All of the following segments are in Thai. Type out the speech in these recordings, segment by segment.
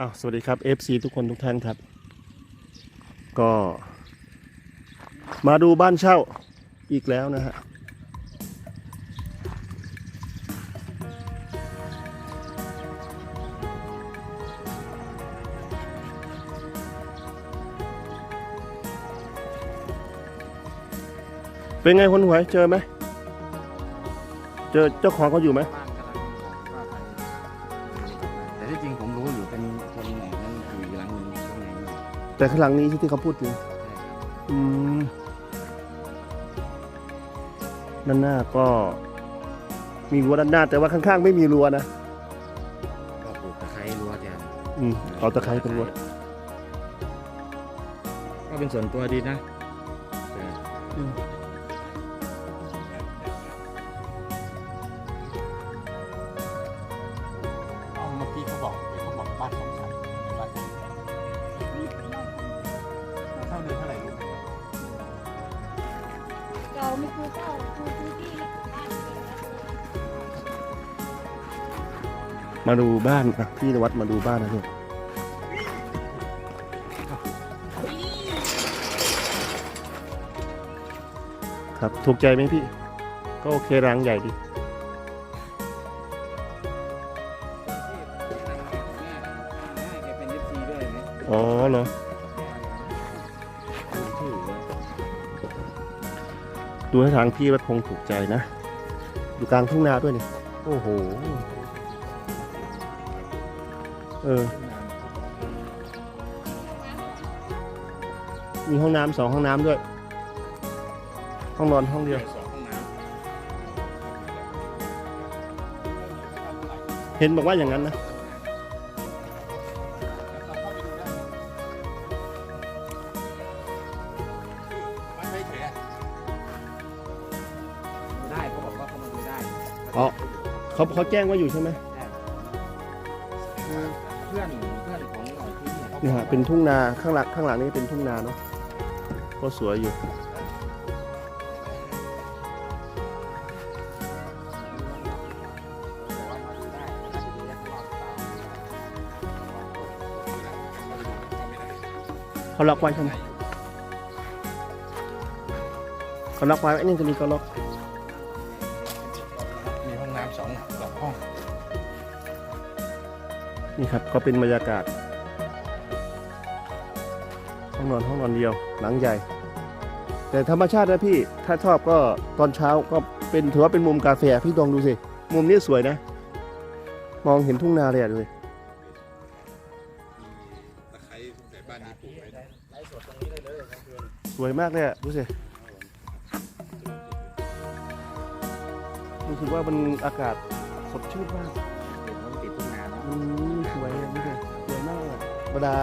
อ้าวสวัสดีครับ FC ทุกคนทุกท่านครับ ก็ มาดูบ้านเช่าอีกแล้วนะฮะเป็นไงคนหวยเจอไหม เจอเจ้าของเขาอยู่ไหม ที่จริงผมรู้อยู่เป็นคนไหนนั่นอยู่หลังนี้ตรงไหนเนี่ยแต่ข้างหลังนี้ที่เขาพูดถึง ใช่ครับอืมด้านหน้าก็ มีรั้วด้านหน้า แต่ว่าข้างๆไม่มีรั้วนะก็ปลูกตะไคร้รั้วแทนอืมเอาตะไคร้เป็นรั้วก็เป็นส่วนตัวดีนะแต่เอา ม่คือเจ้าคือพื้นที่และบ้านมาดูบ้านอะพี่นวัดมาดูบ้านนะลูกครับถูกใจไหมพี่ ก็โอเครังใหญ่ดี อ๋อเหรอ ดูให้ทางพี่วัดคงถูกใจนะ อยู่กลางทุ่งนาด้วยนี่ โอ้โห เออ มีห้องน้ำสองห้องน้ำด้วย ห้องนอนห้องเดียว เห็นบอกว่าอย่างนั้นนะ อ๋อเขาเขาแจ้งว่าอยู่ใช่ไหมคือเพื่อนเพื่อนของหน่อยที่เนี่ยนี่ฮะเป็นทุ่งนาข้างหลังข้างหลังนี่เป็นทุ่งนาเนาะก็สวยอยู่ เขาล็อกไว้ใช่ไหมเขาล็อกไว้ไอ้นี่ก็มีก็ล็อกมีห้ องน้ำสองสองห้องนี่ครับก็เป็นบรรยากาศ ห้องนอนห้องนอนเดียวหลังใหญ่ แต่ธรรมชาตินะพี่ถ้าชอบก็ตอนเช้าก็เป็นถือว่าเป็นมุมกาแฟพี่ลองดูสิ มุมนี้สวยนะ มองเห็นทุ่งนาเลยอะดูสิตะไคร้สงสัยบ้านนี้ปลูกไว้ได้ไลฟ์สดตรงนี้ได้เลยกลางคืนสวยมากเลยอะดูสิ รู้สึกว่ามันอากาศสดชื่นมากเดี๋ยวเขาติดทุ่งนานาะอืมสวยอะดูสิสวยมากอะเวลา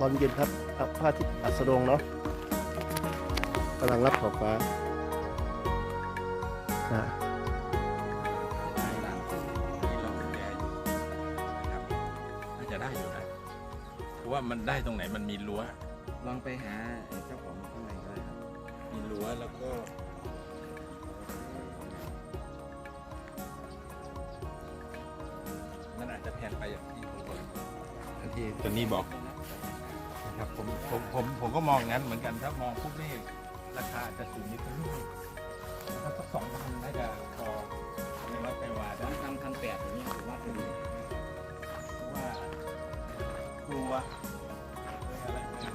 ตอนเย็นครับพระอาทิตย์อัสดงเนาะกำลังรับขอบฟ้าอะได้บ้านที่เราแย่อยู่นะครับน่าจะได้อยู่นะเพราะว่ามันได้ตรงไหนมันมีรั้วลองไปหาเจ้าของข้างในก็ได้ครับ มีรั้วแล้วก็ มันอาจจะแพงไปอย่างที่ผมบอกอย่างที่ตัวนี้บอกนะครับผมผมผมผมก็มองงั้นเหมือนกันถ้ามองพวกนี้ราคาอาจจะสูงนิดนึงนะครับสักสองพันน่าจะพอในวัดไปวาสได้องพันพันแปดอย่างนี้ถือว่าเป็นเพราะว่ากลัวอะไรเงี้ย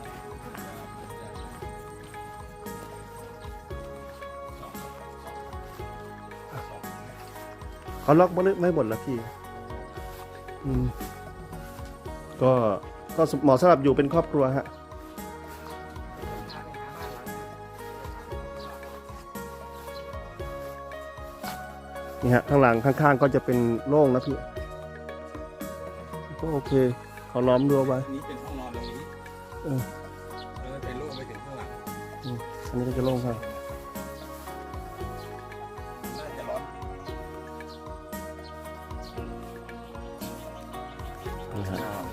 สองสองสองเขาล็อกไม่ไม่หมดแล้วพี่อืม ก็ก็เหมาะสำหรับอยู่เป็นครอบครัวฮะนี่ฮะข้างหลังข้างๆก็จะเป็นโล่งนะพี่ก็โอเคเขาล้อมรั้วไว้นี้เป็นห้องนอนตรงนี้เออแล้วไปโล่งไปถึงข้างหลังอันนี้ก็จะโล่งครับ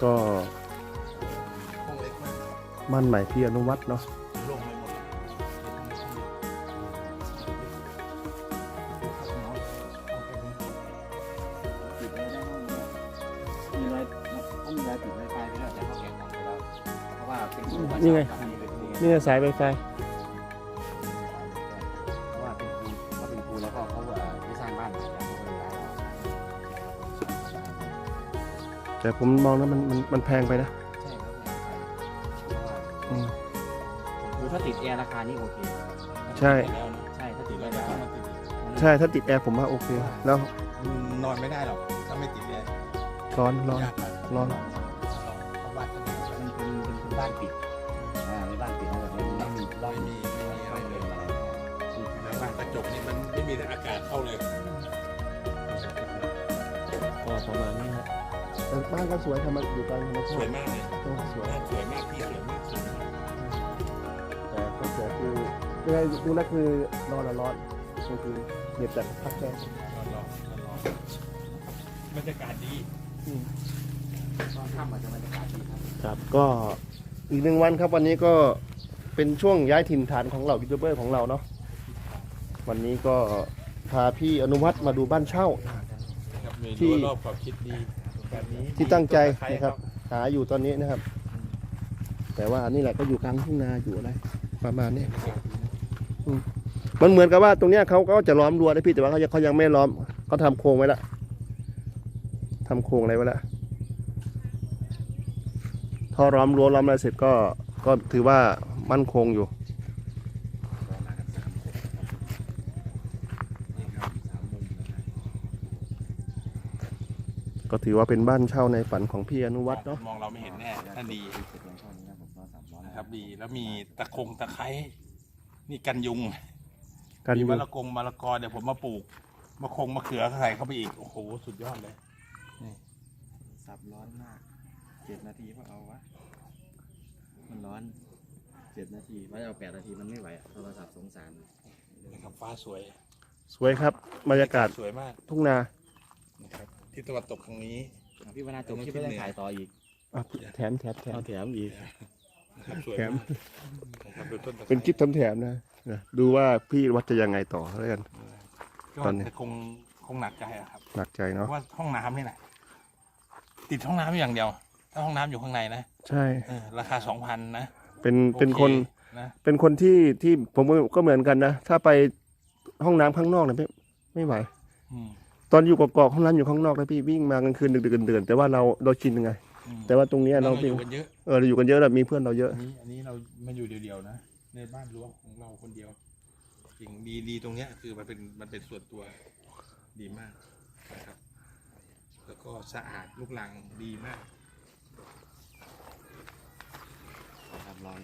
ก็บ้านใหม่พี่อนุวัตน์เนาะนี่ไง นี่ไงสายไฟไฟ แต่ผมมองแล้วมันมันมันแพงไปนะใช่ครับเพราะว่าอืมครูถ้าติดแอร์ราคานี่โอเคใช่แล้วนะใช่ถ้าติดแล้แล้ววก็มาติดใช่ถ้าติดแอร์ผมว่าโอเค แล้วมันนอนไม่ได้หรอกถ้าไม่ติดแอร์ร้อนร้อน ยากมากร้อน เพราะว่าถ้ามันเป็นเป็นเป็นบ้านปิดอ่าเป็นบ้านปิดนะแบบนี้ไม่มีร่องไม่มีไม่มีอะไรไม่เลเลยยอะไรแล้วบ้านกระจกนี่มันไม่มีอากาศเข้าเลย แต่บ้านก็สวยทำมาอยู่กลางธรรมชาวยติมากเลยโอ้สวย บ้านสวยมากที่สวยมากสวยมากแต่ก็เสียคือยังไงดูแลคือนอนละร้อนกลางคืนเหน็บแต่พักแค่ร้อนร้อนร้อนบรรยากาศดีตอนค่ำอาจจะบรรยากาศดีครับครับก็อีกหนึ่งวันครับวันนี้ก็เป็นช่วงย้ายถิ่นฐานของเหล่ายูทูบเบอร์ของเราเนาะวันนี้ก็พาพี่อนุวัฒน์มาดูบ้านเช่า ครับมีที่รอบขอบชิดดี แบบนี้ที่ตั้งใจมีต้ตนะครับหาอยู่ตอนนี้นะครับ แต่ว่านี่แหละก็อยู่กลางทุ่งนาอยู่อะไรประมาณนี้อืมมันเหมือนกับว่าตรงเนี้ยเขาก็จะล้อมรั้วนะพี่แต่ว่าเขายังเขายังไม่ล้อมเขาทำโครงไว้ละทำโครงอะไรไว้ละพอล้อมรั้วล้อมอะไรเสร็จก็ก็ถือว่ามั่นคงอยู่ ก็มากันสามคนนี่ครับสามมุมนะครับ ก็ถือว่าเป็นบ้านเช่าในฝันของพี่อนุวัฒน์เนาะมองเราไม่เห็นแน่ถ้าดีเสร็จแล้วเท่านี้นะผมก็สามร้อยนะครับดีแล้วมีตะคงตะไคร้นี่กันยุงกันมีอยู่มะละกงมะละกอเดี๋ยวผมมาปลูกมะคงมะเขือใส่เข้าไปอีกโอ้โหสุดยอดเลยสับร้อนมากเจ็ดนาทีก็เอาวะมันร้อนเจ็ดนาทีว่าจะเอาแปดนาทีมันไม่ไหวอะโทรศัพท์สงสารนะครับฟ้าสวย สวยครับบรรยากาศสวยมากทุ่งนานะครับ ทิศตะวันตกทางนี้ อะพี่วนาจบคลิปไม่ได้ถ่ายต่ออีกอะแถมแถมแถม เอาแถมอีก นะครับสวยแถม มากนะครับดูต้นตะไคร้เป็นคลิปแถมๆนะนะดูว่าพี่วัดจะยังไงต่อแล้วกัน ก็ตอนนี้จะคงคงหนักใจอะครับ หนักใจเพเนาะราะว่าห้องน้ำนี่แหละติดห้องน้ำอย่างเดียว ถ้าห้องน้ำอยู่ข้างในนะใช่ เออราคาสองพันนะเป็นเป็นโอคนนะ เป็นคนที่ที่ผมก็เหมือนกันนะ ถ้าไปห้องน้ำข้างนอกเนี่ยไม่ไม่ไหว อืม ตอนอยู่กอกๆห้องน้ำอยู่ข้างนอกนะพี่วิ่งมากลางคืนดึกๆเดือนๆแต่ว่าเราเราชินไง อืมแต่ว่าตรงเนี้ยเราเราอยู่กันเยอะเออเราอยู่กันเยอะแล้วมีเพื่อนเราเยอะ อันนี้อันนี้เรามาอยู่เดียวๆนะ ในบ้านรั้วของเราคนเดียวจริงดีดีตรงเนี้ยคือมันเป็นมันเป็นส่วนตัวดีมากนะครับ แล้วก็สะอาดลูกลังดีมาก ครับลอง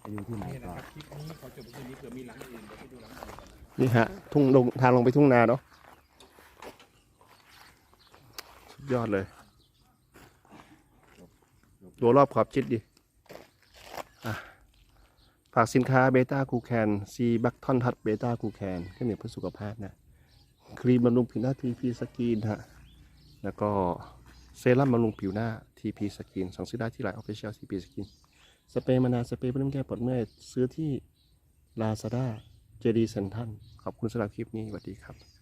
ไปดูที่ไหนนี่นะต่อ ครับคลิปนี้ขอจบที่นี้เผื่อมีหลังอื่นเดี๋ยวไปดูหลังอื่นก่อนนะนี่ฮะทุ่งลงทางลงไปทุ่งนาเนาะสุด ยอดเลย ตัวรอบขอบชิดดิฝากสินค้าเบต้าคูแคนซีบัคทอนทัดเบต้าคูแคนเครื่องดื่มเพื่อสุขภาพนะ ครีมบำรุงผิวหน้าทีพีสกินฮะ แล้วก็เซรั่มบำรุงผิวหน้าทีพีสกินสั่งซื้อได้ที่ไลน์ออฟฟิเชียลทีพีสกินสเปรย์มานาวสเปรย์เพื่อแก้ปวดเมื่อยซื้อที่ Lazada เจดีเซนทันขอบคุณสำหรับคลิปนี้สวัสดีครับ